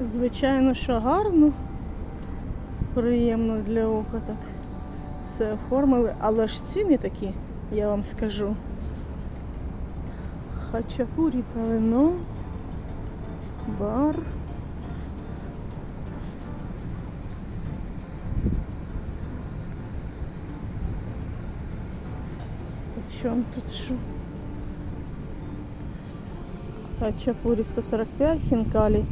Звичайно, що гарно, приємно для ока так все оформили, але ж ціни такі, я вам скажу. Хачапурі та вино, бар. Причем тут що? Хачапурі 145, хінкалі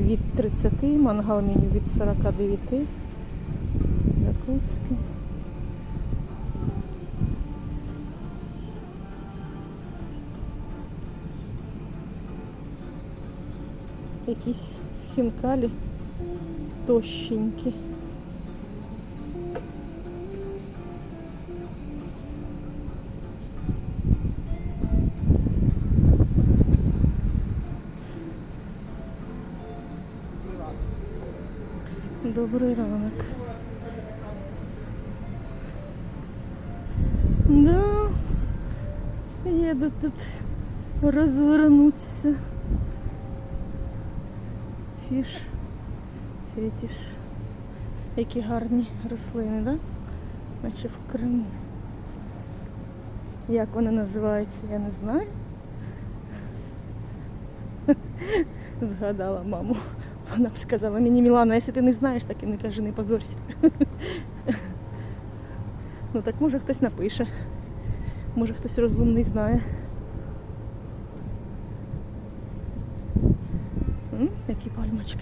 від 30, мангал меню від 49. Закуски. Якісь хінкалі тощенькі. Добрий ранок. Да, еду тут розвернутися. Фіш, фетіш. Які гарні рослини, да? Наче в Криму. Як вони називаються, я не знаю. Згадала маму. Вона б сказала мені, Мілана, якщо ти не знаєш, так і не кажи, не позорся. Ну так може хтось напише. Може хтось розумний знає. М, Які пальмочки.